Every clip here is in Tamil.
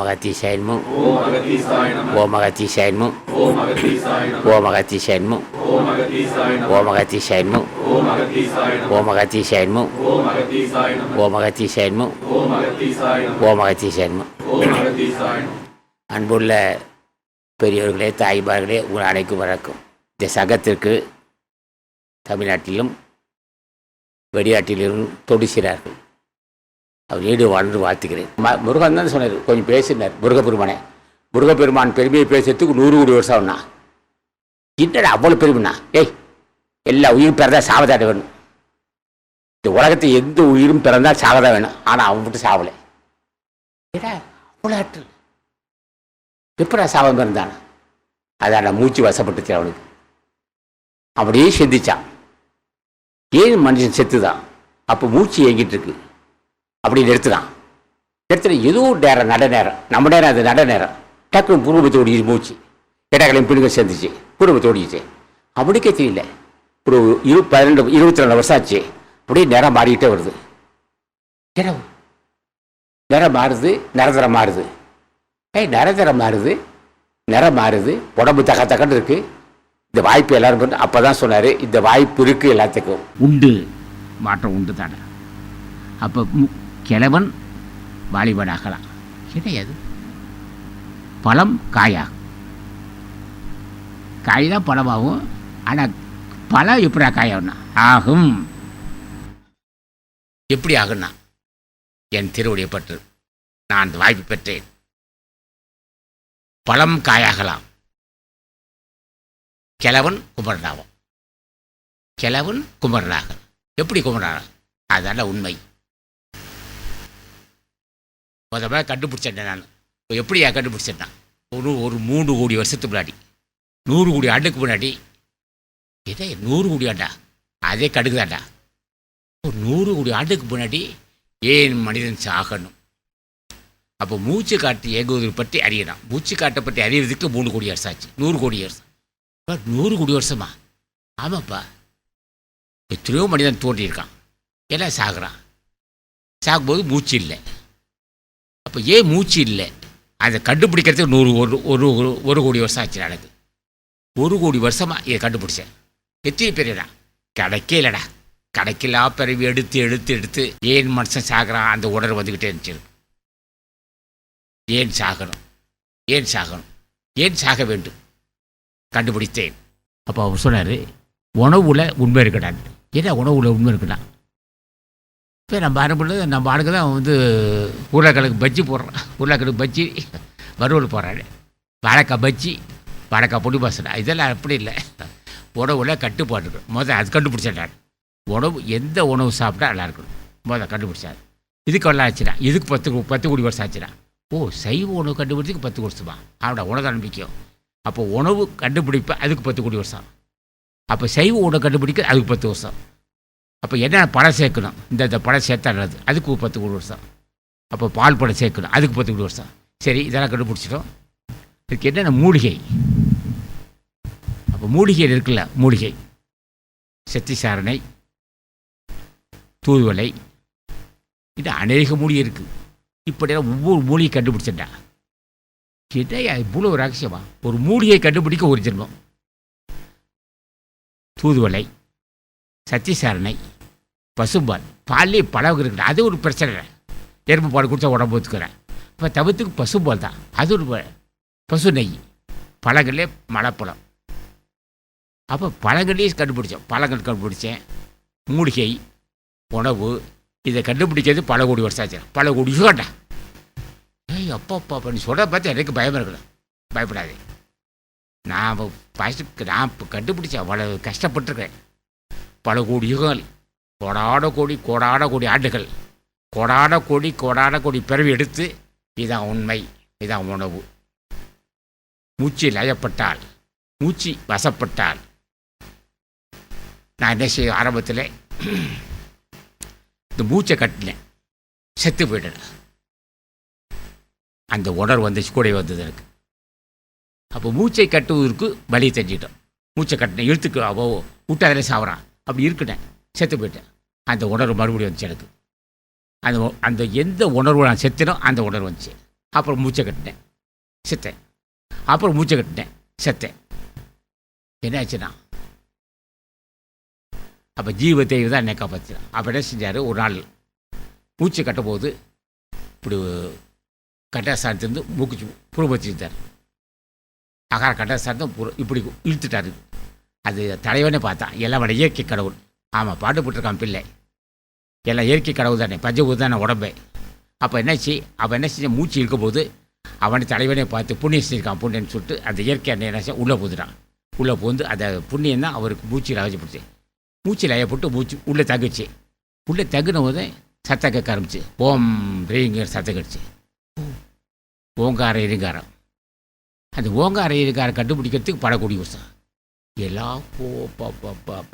நமோ ஓம் அகத்தீசாய நம ஓம் அகத்தீசாய நமோ ஓம் அகத்தீசாய நம ஓம் அகத்தீசாய நமோ ஓம் அகத்தீசாய நம ஓம் அகத்தீசாய நமோ ஓம் அகத்தீசாய நம ஓம் அகத்தீசாய நமோ ஓம் அகத்தீசாய நம ஓம் அகத்தீசாய நமோ ஓம் அகத்தீசாய நம ஓம் அகத்தீசாய நமோ ஓம் அகத்தீசாய நம ஓம் அகத்தீசாய நமோ ஓம் அகத்தீசாய நம அன்புள்ள பெரியவர்களே தாய்மார்களே உங்கள் அனைக்கும் வணக்கம். இந்த சங்கத்திற்கு தமிழ்நாட்டிலும் வெளிநாட்டிலும் தொடுகிறார்கள் அவர் ஏடு வாழ்ந்து வாழ்த்துக்கிறேன் முருகன் தான் சொன்னார் கொஞ்சம் பேசினார் முருகப்பெருமானே. முருகப்பெருமான் பெருமையை பேசுறதுக்கு நூறு கோடி வருஷம் ஆகும்னா. என்னடா அவ்வளோ பெருமைண்ணா ஏய் எல்லா உயிரும் பிறந்தா சாவதாட வேணும். இந்த உலகத்தை எந்த உயிரும் பிறந்தால் சாவதான் வேணும்? ஆனால் அவன் மட்டும் சாவலை. ஏடா அவ்வளோ ஆற்றல். எப்படா சாவம் இருந்தான் அதான் மூச்சு வசப்பட்டுச்சு அவனுக்கு. அப்படியே சிந்திச்சான். ஏன் மனுஷன் செத்து தான் அப்போ மூச்சு இயங்கிட்டு இருக்கு. அப்படி நிறுத்துறான் நிறுத்தின ஏதோ நேரம் நட நேரம். நம்ம நேரம் அது நட நேரம். டக்குனு குடும்பத்தோடிட்டு போச்சு. இடங்களையும் பிள்ளைங்க சேர்ந்துச்சு. பூர்வத்தோடிச்சு அப்படிக்கே தெரியல. ஒரு இரு பன்னெண்டு இருபத்தி ரெண்டு வருஷம் ஆச்சு அப்படியே நேரம் மாறிக்கிட்டே வருது. என்ன நிறம் மாறுது நிரந்தரம் மாறுது. ஏய் நிரந்தரம் மாறுது நிறம் மாறுது. உடம்பு தக்க தக்கன்னு இருக்கு. இந்த வாய்ப்பு எல்லாரும் பண்ணு அப்போ தான் சொன்னார். இந்த வாய்ப்பு இருக்குது எல்லாத்துக்கும். உண்டு. மாற்றம் உண்டு தானே அப்போ கிழவன் வாலிபனாகலாம் கிடையாது பழம் காயா. காய் தான் பழமாகும் ஆனால் பழம் எப்படா காயாகும்னா ஆகும். எப்படி ஆகும்னா? என் திருவுடைய பற்று. நான் அந்த வாய்ப்பு பெற்றேன். பழம் காயாகலாம். கிழவன் குமரனாகும் கிழவன் குமரனாக. எப்படி குமரனாக? அதான உண்மை. முதல்ல கண்டுபிடிச்சிட்டேன் நான். இப்போ எப்படியா கண்டுபிடிச்சிட்டேன் ஒரு ஒரு மூணு கோடி வருஷத்துக்கு முன்னாடி நூறு கோடி ஆண்டுக்கு முன்னாடி இதே நூறு கோடி ஆண்டா? அதே கடுக்குதாண்டா ஒரு நூறு கோடி ஆண்டுக்கு முன்னாடி ஏன் மனிதன் சாகணும்? அப்போ மூச்சு காட்டு இயங்குவதை பற்றி அறியலாம் மூச்சு காட்டை பற்றி அறியறதுக்கு மூணு கோடி வருஷம் ஆச்சு. நூறு கோடி வருஷம் நூறு கோடி வருஷமா? ஆமாப்பா. எத்தனையோ மனிதன் தோன்றியிருக்கான். எல்லாம் சாகுறான். சாகும்போது மூச்சு இல்லை. அப்போ ஏன் மூச்சு இல்லை? அதை கண்டுபிடிக்கிறதுக்கு நூறு ஒரு ஒரு ஒரு- கோடி வருஷம் ஆச்சு நடக்கு ஒரு கோடி வருஷமாக இதை கண்டுபிடிச்சேன். எத்தனை பெரியடா கிடைக்கே இல்லைடா. கிடைக்கலா பிறவி எடுத்து எடுத்து எடுத்து ஏன் மனுஷன் சாகிறான்? அந்த உடல் வந்துக்கிட்டே இருந்துச்சு ஏன் சாகணும்? ஏன் சாகணும்? ஏன் சாக வேண்டும்? கண்டுபிடித்தேன். அப்போ அவர் சொன்னார் உணவில் உண்மை இருக்கடான் ஏன்னா உணவில் உண்மை இருக்கடா? இப்போ நம்ம ஆரம்பில் நம்ம ஆளுக்கு தான் வந்து உருளைக்கிழங்கு பஜ்ஜி போடுறான். உருளைக்கிழங்கு பஜ்ஜி வறுவல் போடுறாரு வாழைக்காய் பஜ்ஜி வாழைக்காய் பொடி பாசனை இதெல்லாம் அப்படி இல்லை. உணவுல கட்டுப்பாடு இருக்கு அது கண்டுபிடிச்சிட்டாரு. உணவு எந்த உணவு சாப்பிட்டா நல்லா இருக்கணும். முதல் கண்டுபிடிச்சாரு. இதுக்கு எல்லாம் ஆச்சுடா? இதுக்கு பத்து பத்து கோடி வருஷம் ஆச்சுடா? ஓ சைவ உணவு கண்டுபிடிச்சதுக்கு பத்து வருஷமா? அவட உணவு நம்பிக்கையும். அப்போ உணவு கண்டுபிடிப்பு அதுக்கு பத்து கோடி வருஷம். அப்போ சைவ உணவு கண்டுபிடிக்க அதுக்கு பத்து வருஷம். அப்போ என்ன பழம் சேர்க்கணும்? இந்த இந்த பழம் சேர்த்தா நல்லது. அதுக்கு பத்து கோடி வருஷம் அப்போ பால் பழம் சேர்க்கணும். அதுக்கு பத்து கோடி வருஷம் சரி இதெல்லாம் கண்டுபிடிச்சிட்டோம். இதுக்கு என்னென்ன மூலிகை? அப்போ மூலிகை இருக்குல்ல மூலிகை. சக்தி சாரணை தூதுவளை. இது அநேக மூலிகை இருக்குது இப்படியெல்லாம் ஒவ்வொரு மூலிகை கண்டுபிடிச்சிட்டா. என்னையா இவ்வளோ ரகசியமா? ஒரு மூலிகை கண்டுபிடிக்க ஒரு ஜென்மம். தூதுவலை சத்தியசாரணை பசும்பால் பால்லே பழகு இருக்குது. அது ஒரு பிரச்சனை. எறும்பு பால் குடித்தா உடம்பு ஒத்துக்கிறேன். இப்போ தவிர்த்துக்கு பசும்பால் தான். அது ஒரு ப- பசு நெய். பழங்களே மலைப்பழம். அப்போ பழங்களையும் கண்டுபிடிச்சேன். பழங்கள் கண்டுபிடிச்சேன். மூலிகை உணவு இதை கண்டுபிடிக்கிறது பல கோடி வருஷம் ஆச்சு. பல கோடி யுகண்டா. ஏய் அப்பா அப்பா அப்பா நீ பார்த்தா பார்த்து எனக்கு பயம் இருக்கணும் பயப்படாதே. நான் ஃபஸ்ட்டு நான் இப்போ கண்டுபிடிச்சேன் அவ்வளோ கஷ்டப்பட்டிருக்கேன் பல கோடி யுகங்கள் கோடான கோடி கோடான கோடி ஆண்டுகள் கோடான கோடி கோடான கோடி பிறவி எடுத்து இதான் உண்மை இதான் உணவு. மூச்சு லயப்பட்டால் மூச்சு வசப்பட்டால் நான் என்ன செய்ய ஆரம்பத்தில் இந்த மூச்சை கட்டினேன் செத்து போயிட்டேன். அந்த உணர்வு வந்துச்சு கூட வந்தது எனக்கு. அப்போ மூச்சை கட்டுவதற்கு வழி தெரிஞ்சிட்டோம் மூச்சை கட்டினேன் இழுத்துக்கு அவ்வளோ விட்டு அதில் சாப்பிட்றான் அப்படி இருக்கட்டேன். செத்து போயிட்டேன். அந்த உணர்வு மறுபடியும் வந்துச்சு எனக்கு. அந்த அந்த எந்த உணர்வு நான் செத்தினோ அந்த உணர்வு வந்துச்சு. அப்புறம் மூச்சை கட்டினேன் செத்தேன். அப்புறம் மூச்சை கட்டினேன் செத்தேன். என்னாச்சுன்னா அப்போ ஜீவத்தை தான் என்னை காப்பாற்றினான் அப்போ என்ன செஞ்சார்? ஒரு நாள் மூச்சு கட்டும்போது இப்படி கட்டாசாரத்திலிருந்து மூக்குச்சு புழு வச்சுருந்தார் அகார கட்டாசாரத்தை புற இப்படி இழுத்துட்டாரு. அது தலைவனே பார்த்தான் எல்லாம் இயற்கை கடவுள். ஆமாம் பாட்டு போட்டிருக்கான் பிள்ளை. எல்லாம் இயற்கை கடவுள் தானே. பஞ்சபூதம் தானே உடம்பே. அப்போ என்னாச்சு அவன் என்ன செஞ்ச? மூச்சு இருக்கும்போது அவனை தலைவனே பார்த்து புண்ணியம் செஞ்சிருக்கான் புண்ணியன்னு சொல்லிட்டு அந்த இயற்கை என்ன என்ன உள்ளே போதுட்டான் உள்ளே போந்து அந்த புண்ணியம் தான் அவருக்கு மூச்சில் அழைச்சிப்பிடிச்சு மூச்சில் அயப்பட்டு மூச்சு உள்ளே தகுச்சு உள்ளே தகுன போது சத்தம் கேட்க ஆரம்பிச்சு. ஓம் ரீங்கிற சத்தம் கடிச்சு ஓங்கார இருங்காரம். அந்த ஓங்கார இருங்காரம் கண்டுபிடிக்கிறதுக்கு படக்கூடிய விஷயம் எல்லாம் போ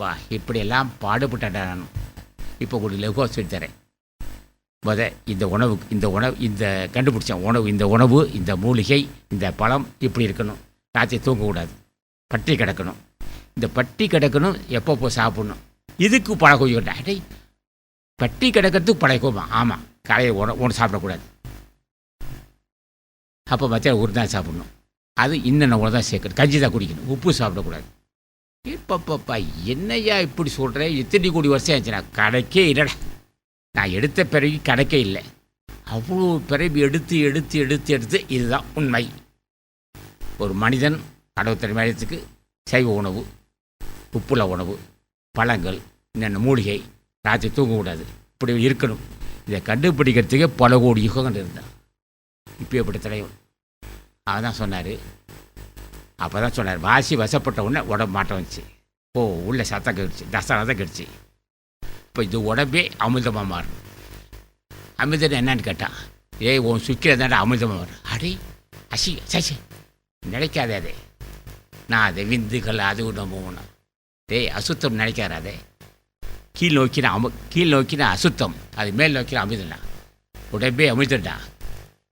பா இப்படியெல்லாம் பாடுபட்டேன் நான். இப்போ ஒரு லெகோ சொல்லி தரேன். முத இந்த உணவு இந்த உணவு இந்த கண்டுபிடிச்சேன். உணவு இந்த உணவு இந்த மூலிகை இந்த பழம் இப்படி இருக்கணும். ராத்திரி தூங்கக்கூடாது. பட்டி கிடக்கணும். இந்த பட்டி கிடக்கணும் எப்பப்போ சாப்பிடணும்? இதுக்கு பழக்கம் அடே பட்டி கிடக்கிறதுக்கு பழக்கமா? ஆமாம் காலையில் உணவு ஒன்று சாப்பிடக்கூடாது. அப்போ பார்த்தா ஒரு தான் சாப்பிடணும். அது இன்னென்ன உணவு தான் சேர்க்கணும். கஞ்சி தான் குடிக்கணும். உப்பு சாப்பிடக்கூடாது. இப்பப்பப்பா என்னய்யா இப்படி சொல்கிறேன் எத்தனை கோடி வருஷம் ஆச்சுண்ணா கடைக்கே இல்லைடா. நான் எடுத்த பிறகு கணக்கே இல்லை. அவ்வளோ பிறவி எடுத்து எடுத்து எடுத்து எடுத்து இதுதான் உண்மை. ஒரு மனிதன் கடவுத்தரை மனிதத்துக்கு சைவ உணவு உப்புல உணவு பழங்கள் என்னென்ன மூலிகை ராத்திரி தூங்கக்கூடாது. இப்படி இருக்கணும். இதை கண்டுபிடிக்கிறதுக்கே பல கோடி யுகம் கண்டு இருந்தான் இப்போ எப்படி தலைவன். அவன் தான் சொன்னார் அப்போ தான் சொன்னார் வாசி வசப்பட்ட உடனே உடம்பு மாட்டம் வந்துச்சு. ஓ உள்ள சத்தம் கெடுச்சு தசனம் தான் கெடுச்சு இப்போ இது உடம்பே அமிர்தமாக மாறும். அமிர்தம் என்னன்னு கேட்டான் ஏய் உன் சுக்கில தாண்டா அமிர்தமாக மாறும் அடே அசி சசி நினைக்காதே அதே. நான் அதை விந்துகள் அது ஒன்று போகணும் டேய் அசுத்தம் நினைக்காதே கீழ் நோக்கின அமு கீழ் நோக்கின அசுத்தம். அது மேல் நோக்கின அமிர்தம்டா உடம்பே அமிர்தம்டா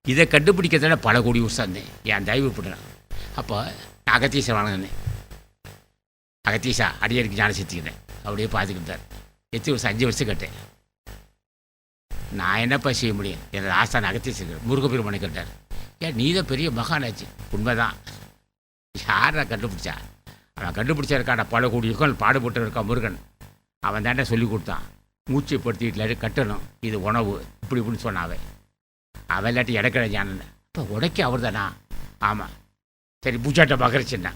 இதை கண்டுபிடிக்கிறதான பல கோடி வருஷம் என் தயவு பண்ணுறான் அப்போ நான் அகத்தீசை வணங்கினேன். அகத்தீசா அடியடிக்கு ஞான சேர்த்துக்கிட்டேன் அப்படியே பார்த்துக்கிட்டார் எத்தி வருஷம் அஞ்சு வருஷம் கேட்டேன். நான் என்னப்பா செய்ய முடியும்? எனது ஆஸ்தான் அகத்தீசர் முருகப்பெருமனை கேட்டார். ஏன் நீ தான் பெரிய மகானாச்சு உண்மைதான். யாரா கண்டுபிடிச்சா? அவன் கண்டுபிடிச்சிருக்கான பல கோடி பாடுபட்டு இருக்கான் முருகன். அவன் தாண்டா சொல்லி கொடுத்தான். மூச்சை படுத்திட்டு கட்டணும். இது உணவு. இப்படி இப்படின்னு சொன்னான் அவன். அவன் இல்லாட்டி இடக்கிற ஞானன் இப்போ உடைக்க அவர் தானா ஆமாம் சரி பூஜாட்ட பார்க்குறச்சுன்னா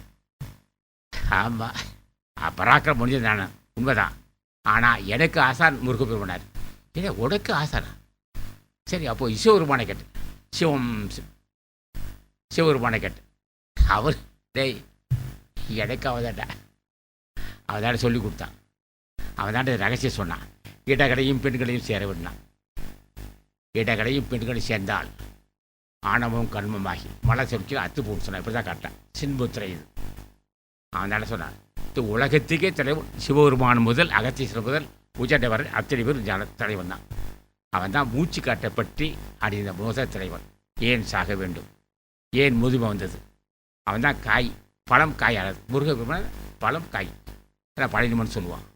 ஆமாம் பராக்கிரம் முடிஞ்சது நான் உண்மைதான். ஆனால் எனக்கு ஆசான் முருகப்பெருமனார். இல்லை உனக்கு ஆசானா? சரி அப்போது சிவபெருமானை கேட்டு. சிவம் சி- கேட்டு. அவர் டேய் எனக்கு அவதாட்டா அவதாட்ட சொல்லி கொடுத்தான். அவதாட்ட ரகசியம் சொன்னான். இடகடையும் பெண்களையும் சேர விடனான் இடகடையும் பெண்களையும் சேர்ந்தால் ஆணவம் கண்மமாகி மலை சொற்கில் அத்து போட்டு சொன்னான். இப்படி தான் காட்டான். சின்புத்திரை இது. அவன் தானே சொன்னான் இது உலகத்துக்கே தலைவன். சிவபெருமான் முதல் அகத்தீஸ்வரர் முதல் உஜாண்ட அத்தனை பேர் ஜன தலைவன் தான். அவன் தான் மூச்சு காட்டை பற்றி அடைந்த முதல் தலைவன். ஏன் சாக வேண்டும்? ஏன் முதுமை வந்தது? அவன் தான் காய் பழம் காய் அழகு முருகப்பெருமான் பழம் காய். அதான் பழனிமன் சொல்லுவான்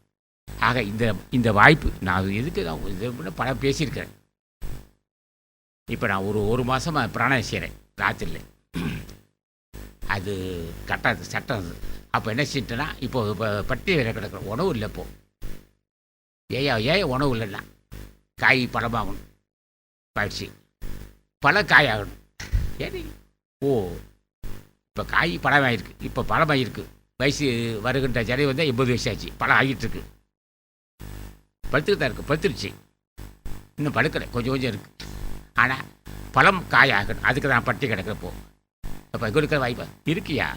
ஆக இந்த இந்த வாய்ப்பு நான் எதுக்கு நான் இதை படம் பேசியிருக்கிறேன். இப்போ நான் ஒரு ஒரு மாதமாக பிராணம் செய்கிறேன் ராத்திரியில். அது கட்டாது சட்டம் அது அப்போ என்ன செஞ்சிட்டேன்னா இப்போ இப்போ பட்டி வேற கிடக்கிற உணவு இல்லை இப்போ. ஏயா ஏன் உணவு இல்லைன்னா காய் பழமாகணும் பயிற்சி. பழ காய் ஆகணும். ஏடி? ஓ இப்போ காய் பழமாயிருக்கு இப்போ பழமாயிருக்கு வயசு வருகின்ற ஜனவரி வந்தால் எண்பது வயசு ஆச்சு. பழம் ஆகிட்டுருக்கு. பழுத்துக்கிட்டு தான் இருக்குது பழுத்துருச்சு. இன்னும் பழுக்கலை. கொஞ்சம் கொஞ்சம் இருக்குது ஆனால் பழம் காய் ஆகணும் அதுக்கு தான் பட்டி கிடக்கிறப்போ அப்போ கொடுக்குற வாய்ப்பு இருக்கியா?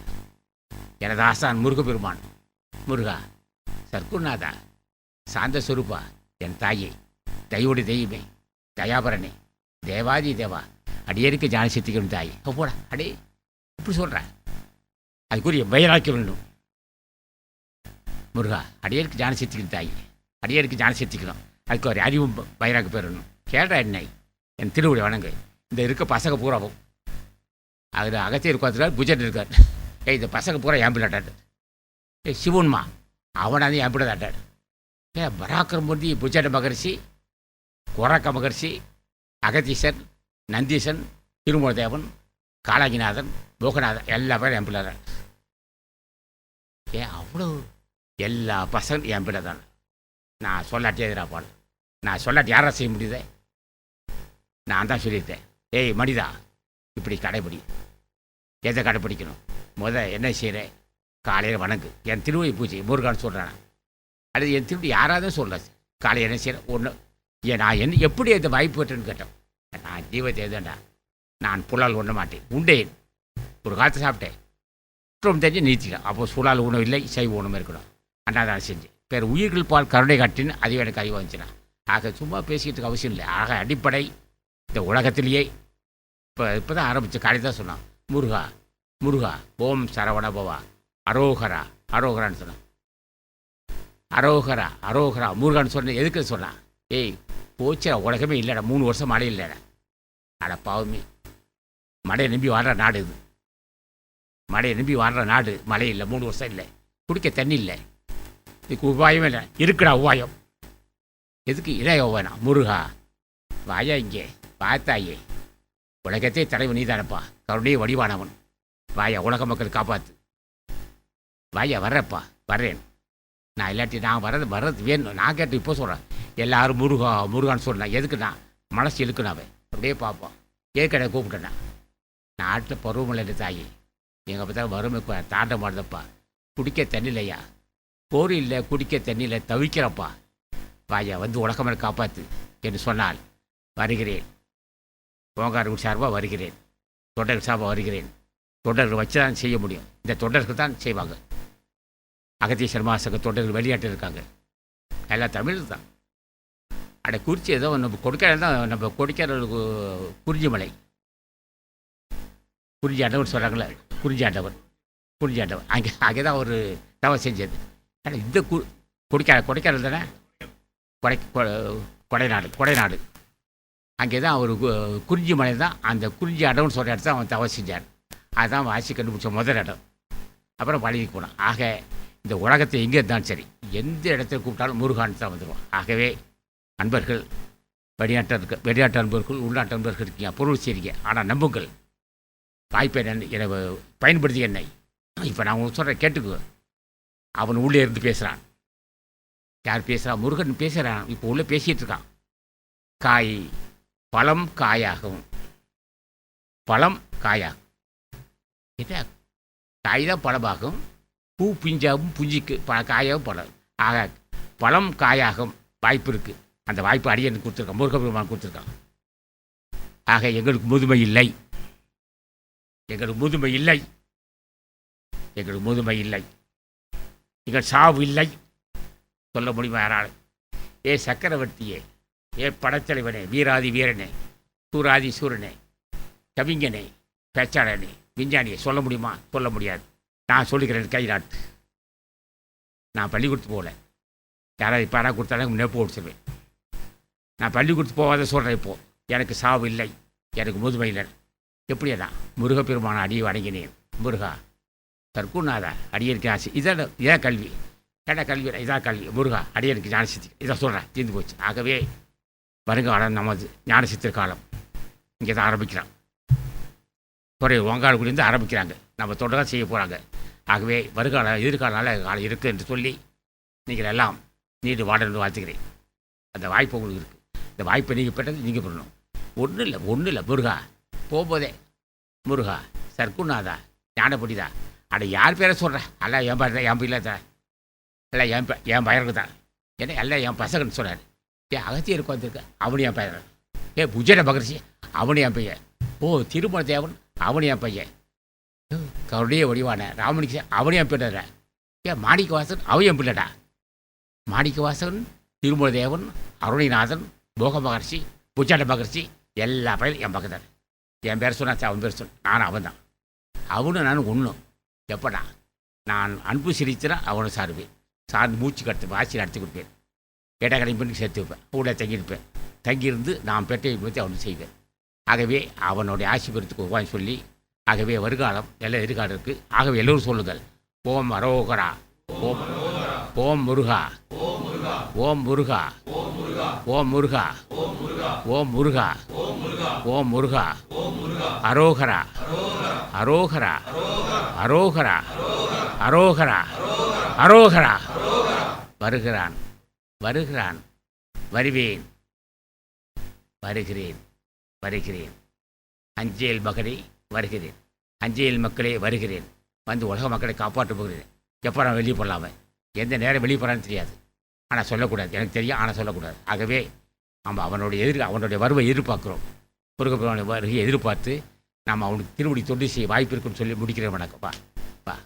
எனது ஆசான் முருகபெருமான் முருகா சர்க்குநாதா சாந்த சுரூபா என் தாயே தயவுடி தெய்வமே தயாபரணே தேவாதி தேவா அடியருக்கு ஜான சித்திக்கணும் தாய். போடா அடே இப்படி சொல்கிறேன் அதுக்குரிய வயலாக்க வேண்டும் முருகா அடியருக்கு ஜான சித்திக்கணும் தாய். அடியருக்கு ஜான சித்திக்கணும் அதுக்கு ஒரு அறிவும் வயலாக்கு பெறணும். கேட்டா என்னை? என் திருவிழி வணங்கு. இந்த இருக்க பசங்க பூராவும் அதில் அகத்தியர் உட்காந்துருக்கார் புஜன் இருக்கார். ஏய் இந்த பசங்க பூரா ஏன் ஏ சிவன்மா அவனாவது என் பிள்ளை தாட்டாரு ஏ பராக்கிரம் பொருந்தி மகர்ஷி மகரிஷி குரக்க மகர்ஷி அகதீசன் நந்தீசன் திருமூலதேவன் காலாகிநாதன் லோகநாதன் எல்லா பேரும் என் பிள்ளை ஏன் அவ்வளோ எல்லா பசங்களும் என் பிள்ளை தான். நான் சொல்லாட்டியே எதிராக பாடு நான் சொல்லாட்டி யாரா செய்ய முடியுதே? நான் தான் சொல்லியிருந்தேன். ஏய் மனிதா இப்படி கடைபிடி. எதை கடைப்பிடிக்கணும் முத என்ன செய்கிறேன் காலையில் வணங்கு. என் திருவை பூஜை முருகான்னு சொல்கிறேன் அது என் திருப்பி யாராவது சொல்ல காலையில் என்ன செய்கிறேன் ஒன்று ஏன் நான் என்ன எப்படி அந்த வாய்ப்பு பெற்றேன்னு கேட்டோம். நான் ஜீவத்தை எதுண்டா நான் புலால் உண்ண மாட்டேன். உண்டேன். ஒரு காலத்தை சாப்பிட்டேன். குற்றம் தெரிஞ்சு நீத்திட்டேன். அப்போது சுழால் உணவு இல்லை சைவ உணவு இருக்கணும். அண்ணாதான் செஞ்சு பேர் உயிர்கள் பால் கருணை காட்டின்னு அதுவே எனக்கு அறிவு வந்துச்சுன்னா ஆக சும்மா பேசிக்கிறதுக்கு அவசியம் இல்லை. ஆக அடிப்படை இந்த உலகத்திலேயே இப்போ இப்போ தான் ஆரம்பித்த காலையில் தான் சொன்னான். முருகா முருகா ஓம் சரவண பவா அரோகரா அரோகரான்னு சொன்னான். அரோகரா அரோகரா முருகான்னு சொன்ன எதுக்கு சொன்னான்? ஏய் போச்சு உலகமே இல்லைடா மூணு வருஷம் மழை இல்லைடா. அட பாவமே. மழையை நம்பி வாழ்கிற நாடு இது. மழையை நம்பி வாழ்கிற நாடு மழை இல்லை மூணு வருஷம் இல்லை. குடிக்க தண்ணி இல்லை. இதுக்கு உபாயமே இல்லை இருக்குடா உபாயம். எதுக்கு இளைய வேணாம் முருகா வாயா இங்கே. பார்த்தாயே. உலகத்தை தலைவன் நீதானப்பா. கருணைய வடிவானவன். வாயா உலக மக்கள் காப்பாத்து. வாயா வர்றப்பா. வர்றேன். நான் இல்லாட்டி நான் வர்றது வர்றது வேணும். நான் கேட்டு இப்போ சொல்கிறேன் எல்லாரும் முருகா முருகான்னு சொன்னேன் எதுக்குண்ணா மனசு இழுக்குண்ணா அவன். அப்படியே பார்ப்போம் ஏற்கனவே கூப்பிட்டேண்ணா நாட்டில் பருவமழை தாயி. எங்கள் பார்த்தா வறுமை தாண்ட மாட்டதப்பா குடிக்க தண்ணி இல்லையா போர் இல்லை குடிக்க தண்ணி இல்லை தவிக்கிறப்பா. வாயா வந்து உலகமரை காப்பாற்று என்று சொன்னால் வருகிறேன். ஓங்காரூர் சார்பாக வருகிறேன். தொடர் சார்பாக வருகிறேன். தொடர் வச்சு தான் செய்ய முடியும். இந்த தொடருக்கு தான் செய்வாங்க. அகத்திய சங்க தொடர்கள் வெளிநாட்டில் இருக்காங்க. எல்லாம் தமிழ் தான். அட குறிச்சி ஏதோ நம்ம கொடுக்கறது தான் நம்ம கொடுக்கறதுக்கு குறிஞ்சி மலை குறிஞ்சி ஆண்டவர் சொல்கிறாங்களே குறிஞ்சி ஆண்டவர் குறிஞ்சி ஆண்டவர் அங்கே அங்கே தான் ஒரு தவம் செஞ்சது. ஆனால் இந்த கு கொடைக்கானல் கொடைக்கானல் தானே? கொடை கொ- கொடைநாடு கொடைநாடு. அங்கே தான் அவர் கு- குறிஞ்சி மலை தான் அந்த குறிஞ்சி இடம்னு சொல்கிற இடத்த அவன் தவம் செஞ்சார் அதுதான் வாசி கண்டுபிடிச்ச முதல் இடம். அப்புறம் பழகி போனான். ஆக இந்த உலகத்தை எங்கே இருந்தாலும் சரி எந்த இடத்துல கூப்பிட்டாலும் முருகான் தான் வந்துடுவான் ஆகவே அன்பர்கள் வெளிநாட்டு வெளிநாட்டு அன்பர்கள் உள்நாட்டு அன்பர்கள் இருக்கீங்க பொருள் செய்கிறீங்க ஆனால் நம்புங்கள். வாய்ப்பை என்ன என்னை பயன்படுத்தி என்னை. இப்போ நான் உங்களுக்கு சொல்கிறேன் கேட்டுக்கோ. அவன் உள்ளே இருந்து பேசுகிறான் யார் பேசுகிறான் முருகன் பேசுகிறான் இப்போ உள்ளே பேசிகிட்டு இருக்கான். காய் பழம் காயாகும். பழம் காயாகும். என்ன? காய் தான் பழமாகும். பூ பிஞ்சாகும் புஞ்சிக்கு ப காயாகவும் பழம் ஆக பழம் காயாகும் வாய்ப்பு இருக்குது அந்த வாய்ப்பு அடியன் கொடுத்துருக்கான் முருகபெருமான் கொடுத்துருக்கான். ஆக எங்களுக்கு முதுமை இல்லை. எங்களுக்கு முதுமை இல்லை. எங்களுக்கு முதுமை இல்லை. எங்கள் சாவு இல்லை. சொல்ல முடியுமா யாரால் ஏ சக்கரவர்த்தியே ஏ படத்தலைவனே வீராதி வீரனே சூராதி சூரனே கவிஞனே பேச்சாளனே விஞ்ஞானியை சொல்ல முடியுமா? சொல்ல முடியாது. நான் சொல்லிக்கிறேன் கை நாட்டு நான் பள்ளிக்கூடத்துக்கு போகல. யாராவது இப்போ கொடுத்தாலும் நெப்பு ஓடிச்சிருவேன். நான் பள்ளிக்கூடத்துக்கு போகாத சொல்கிறேன் இப்போது எனக்கு சாவு இல்லை. எனக்கு முதுமை இல்லை. எப்படியடா முருகப்பெருமான அடியை வணங்கினேன். முருகா தற்குநாதா அடியனுக்கு ஆசை. இதான் இதான் கல்வி. ஏடா கல்வி? இதான் கல்வி. முருகா அடியனுக்கு ஞானசித்தி இதை சொல்கிறேன் தீர்ந்து போச்சு. ஆகவே வருங்காலம் நமது ஞான சித்திர காலம் இங்கே தான் ஆரம்பிக்கிறான். குறை ஓங்காடுக்குடியிருந்து ஆரம்பிக்கிறாங்க. நம்ம தொடர்ந்து செய்ய போகிறாங்க ஆகவே வருகால எதிர்கால நல்ல காலம் இருக்குது என்று சொல்லி நீங்கள் எல்லாம் நீடு வாடன்னு வாழ்த்துக்கிறேன் அந்த வாய்ப்பு உங்களுக்கு இருக்குது இந்த வாய்ப்பை நீங்கள் பெற்றது நீங்கள் பெறணும். ஒன்றும் இல்லை ஒன்றும் இல்லை முருகா. போகும்போதே முருகா சர்க்குநாதா ஞானப்படிதா அட யார் பேரை சொல்கிறேன் எல்லாம் என் பேர் என் பிள்ளை தான். எல்லாம் என் என் பையனுக்கு தான். ஏன்னா எல்லாம் என் பசங்கன்னு சொன்னார். ஏ அகத்தியர் உட்காந்துருக்க அவனு என் பையன். ஏ புஜன மகர்ஷி. அவனு பையன். ஓ திருமண தேவன் அவனு என் பையன். கருடைய வடிவான ராமனுக்கு அவனு என் ஏ மாணிக்கவாசன் அவன் என் பிள்ளைடா. மாணிக்கவாசன் திருமண தேவன் அருணிநாதன் போக மகர்ஷி புஜன மகர்ஷி எல்லா பயிலும் என் பக்கத்தார் என் பேர் சொன்னா அவன் பேர் சொன்ன நானும் அவன் தான். அவனும் நானும் ஒன்றும் எப்படா? நான் அன்பு சிரிச்சுனா அவனை சாருவேன். சார்ந்து மூச்சு கட்டு வாசி நடத்தி கொடுப்பேன். கேட்டால் பண்ணி சேர்த்து வைப்பேன் கூட தங்கியிருப்பேன். தங்கியிருந்து நான் பெட்டையை பற்றி அவனுக்கு செய்வேன். ஆகவே அவனுடைய ஆசிபுரத்துக்கு உபாயம் சொல்லி ஆகவே வருகாலம் நல்ல எதிர்காலம் இருக்குது ஆகவே எல்லோரும் சொல்லுங்கள் ஓம் அரோகரா ஓம் ஓம் முருகா ஓம் முருகா ஓம் முருகா ஓம் முருகா ஓம் முருகா அரோகரா அரோகரா அரோகரா அரோகரா அரோகரா வருகிறான். வருகிறான். வருவேன். வருகிறேன். வருகிறேன். அஞ்சேல் மகனே வருகிறேன். அஞ்சேல் மக்களே வருகிறேன். வந்து உலக மக்களை காப்பாற்ற போகிறேன். எப்போ நான் வெளியே போடலாம எந்த நேரம் வெளியே போகிறான்னு தெரியாது. ஆனால் சொல்லக்கூடாது. எனக்கு தெரியும் ஆனால் சொல்லக்கூடாது. ஆகவே நம்ம அவனுடைய எதிர் அவனுடைய வருவை எதிர்பார்க்குறோம். முருகப்பெருமானுடைய வருகையை எதிர்பார்த்து நாம் அவனுக்கு திருவடி தொண்டு செய்ய வாய்ப்பு இருக்குன்னு சொல்லி முடிக்கிறேன் வணக்கம். வா.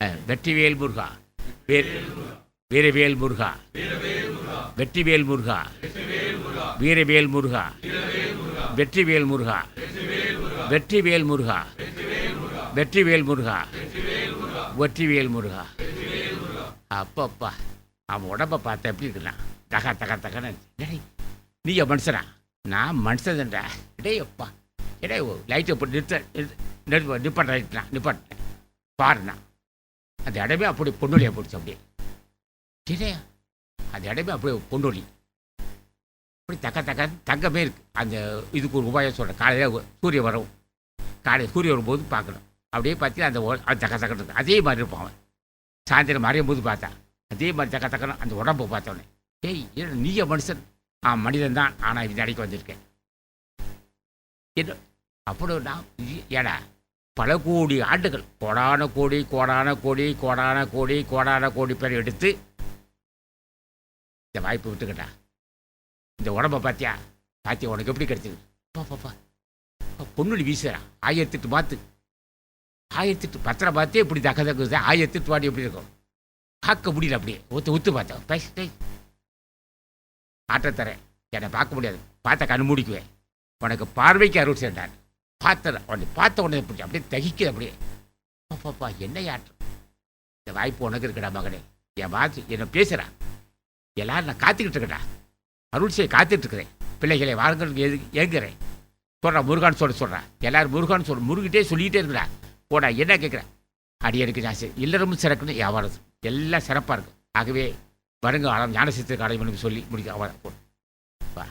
வெற்றிவேல் முருகா வீரவேல் முருகா வெற்றிவேல் முருகா வீரவேல் முருகா வெற்றிவேல் முருகா வெற்றிவேல் முருகா வெற்றிவேல் முருகா வெற்றிவேல் முருகா அப்பப்பா அவன் உடம்ப பார்த்தா எப்படி இருக்கலாம் தகா தகா தகன்னு டேய் நீ மனுஷனா? நான் மனுஷன்டா. டேய் அப்பா. டேய் லைட்டை போட்டு நிறுத்த நிறுத்த நிப்பாட்ட நிப்பாட்டேன் பாருண்ணா. அந்த இடமே அப்படி பொன்னொழியாக போயிடுச்சு அப்படியே. சரியா அந்த இடமே அப்படியே பொன்னொழி. அப்படி தக்க தக்க தங்கமே இருக்குது அந்த இதுக்கு ஒரு உபாயம் சொல்கிறேன் காலையில் சூரியன் வரும். காலையில் சூரியன் வரும்போது பார்க்கணும். அப்படியே பார்த்தீங்கன்னா அந்த அது தக்க தக்க இருக்கும் அதே மாதிரி இருப்பான் அவன். சாயந்தரம் மறையும் போது பார்த்தா அதே மாதிரி தக்க தக்கன்னு அந்த உடம்பை பார்த்தோன்னே ஏய் ஏன் நீய மனுஷன்? ஆ மனிதன் தான். ஆனால் இந்த அடைக்கு வந்திருக்கேன். என்ன? அப்படி நான் ஏடா பல கோடி ஆண்டுகள். கோடான கோடி கோடான கோடி கோடான கோடி கோடான கோடி பேர் எடுத்து இந்த வாய்ப்பு விட்டுக்கிட்டா? இந்த உடம்ப பார்த்தியா பாத்தியா உனக்கு எப்படி கிடைச்சது? பா பாப்பா பொண்ணுடி வீசுறா. ஆயிரத்தெட்டு மாத்து. ஆயிரத்தெட்டு பத்திரம் பார்த்தே இப்படி தக்க தக்குது ஆயிரத்தெட்டு வாடி எப்படி இருக்கும்? பார்க்க முடியல அப்படியே. ஒத்து ஒத்து பார்த்தேன் பேச ஆட்ட தரேன் என்னை பார்க்க முடியாது. பார்த்த கண்ணு மூடிக்குவேன். உனக்கு பார்வைக்கு அருள் சேர்ந்தான் பார்த்தேன் உடனே பார்த்த உடனே பிடிச்சி அப்படியே தகிக்குது அப்படியே. பாப்பா என்ன ஆட்டம் இந்த வாய்ப்பு உனக்கு இருக்கடா மகனே. என் வாத்து என்னை பேசுகிறா எல்லாரும் நான் காத்துக்கிட்டு இருக்கேன்டா. அருள்சியை செய்ய காத்துட்டு இருக்கிறேன். பிள்ளைகளை வாருங்களுக்கு எது ஏங்குறேன் சொல்கிறா முருகான்னு சொல்ல சொல்கிறா எல்லாரும் முருகான்னு சொல்ற முருகிட்டே சொல்லிக்கிட்டே இருக்கிறா போடா என்ன கேட்குறேன் அடியனுக்கு ஜாஸ்தி. இல்லறமும் சிறக்குன்னு வியாபாரம் எல்லாம் சிறப்பாக இருக்கும் ஆகவே வருங்க ஆழம் ஞானசித்திர காலைவனுக்கு சொல்லி முடிக்க அவ